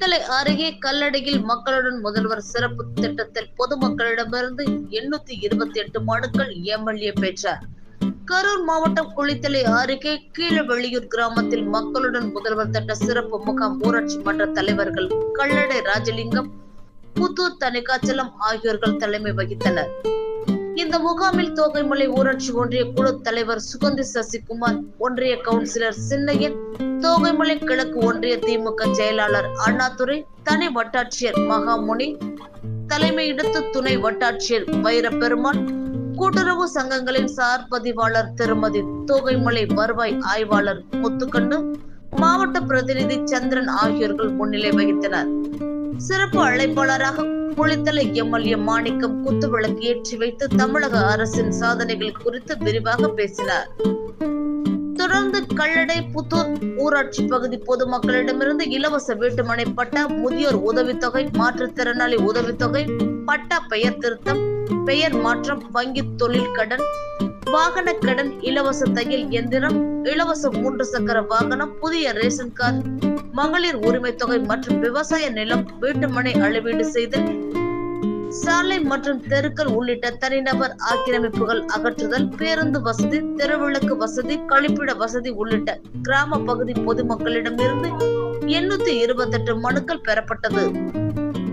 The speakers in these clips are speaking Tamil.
குளித்தலை அருகே கல்லடையில் மக்களுடன் முதல்வர் சிறப்பு திட்டத்தில் பொதுமக்களிடமிருந்து எண்ணூத்தி இருபத்தி எட்டு மனுக்கள் எம்எல்ஏ பெற்றார். கரூர் மாவட்டம் குளித்தலை அருகே கீழவெளியூர் கிராமத்தில் மக்களுடன் முதல்வர் திட்ட சிறப்பு முகாம் ஊராட்சி மன்ற தலைவர்கள் கல்லடை ராஜலிங்கம் புத்தூர் தணிகாச்சலம் ஆகியோர்கள் தலைமை வகித்தனர். இந்த முகாமில் தோகைமலை ஊராட்சி ஒன்றிய குழு தலைவர் சுகந்தி சசிகுமார் ஒன்றிய கவுன்சிலர் சின்னையன் தோகைமலை கிழக்கு ஒன்றிய திமுக செயலாளர் அண்ணாதுரை தனி வட்டாட்சியர் மகாமுனி தலைமையிடத்து துணை வட்டாட்சியர் வைரப்பெருமான் கூட்டுறவு சங்கங்களின் சார் பதிவாளர் திருமதி தோகைமலை வருவாய் ஆய்வாளர் முத்துக்கண்ணு மாவட்ட பிரதிநிதி சந்திரன் ஆகியோர்கள் முன்னிலை வகித்தனர். சிறப்பு அழைப்பாளராக குளித்தலை எம்எல்ஏ மாணிக்கம் குத்துவிளக்கு ஏற்றி வைத்து தமிழக அரசின் சாதனைகள் குறித்து விரிவாக பேசினார். தொடர்ந்து கல்லடை புத்தூர் ஊராட்சி பகுதி பொதுமக்களிடமிருந்து இலவச வீட்டுமனை பட்டா முதியோர் உதவித்தொகை மாற்றுத்திறனாளி உதவித்தொகை பட்டா பெயர் திருத்தம் பெயர் மாற்றம் வங்கி தொழில் கடன் வாகன கடன் இலவச தையல் எந்திரம் இலவச மூன்று சக்கர வாகனம் புதிய ரேஷன் கார்டு மகளிர் உரிமை தொகை மற்றும் விவசாய நிலம் வீட்டுமனை அளவீடு செய்தல் சாலை மற்றும் தெருக்கள் உள்ளிட்ட தனிநபர் ஆக்கிரமிப்புகள் அகற்றுதல் பேருந்து வசதி தெருவிளக்கு வசதி கழிப்பிட வசதி உள்ளிட்ட கிராம பகுதி பொதுமக்களிடமிருந்து எண்ணூத்தி இருபத்தெட்டு மனுக்கள் பெறப்பட்டது.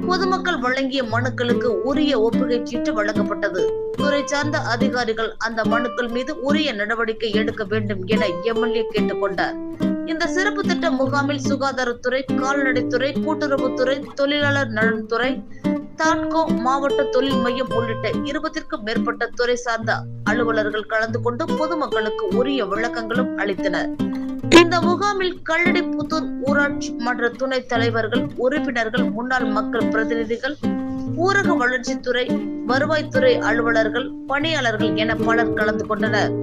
பொதுமக்கள் வழங்கிய மனுக்களுக்கு உரிய ஒப்புகை சீட்டு வழங்கப்பட்டது. துறை சார்ந்த அதிகாரிகள் அந்த மனுக்கள் மீது உரிய நடவடிக்கை எடுக்க வேண்டும் என எம்எல்ஏ கேட்டுக்கொண்டார் இந்த சிறப்பு திட்ட முகாமில் சுகாதாரத்துறை கால்நடைத்துறை கூட்டுறவுத்துறை தொழிலாளர் நலன்துறை தாட்கோ மாவட்ட தொழில் மையம் உள்ளிட்ட இருபத்திற்கும் மேற்பட்ட துறை சார்ந்த அலுவலர்கள் கலந்து கொண்டு பொதுமக்களுக்கு உரிய விளக்கங்களும் அளித்தனர். இந்த முகாமில் கல்லடி புத்தூர் ஊராட்சி மன்ற துணைத் தலைவர்கள் உறுப்பினர்கள் முன்னாள் மக்கள் பிரதிநிதிகள் ஊரக வளர்ச்சித்துறை வருவாய்த்துறை அலுவலர்கள் பணியாளர்கள் என பலர் கலந்து கொண்டனர்.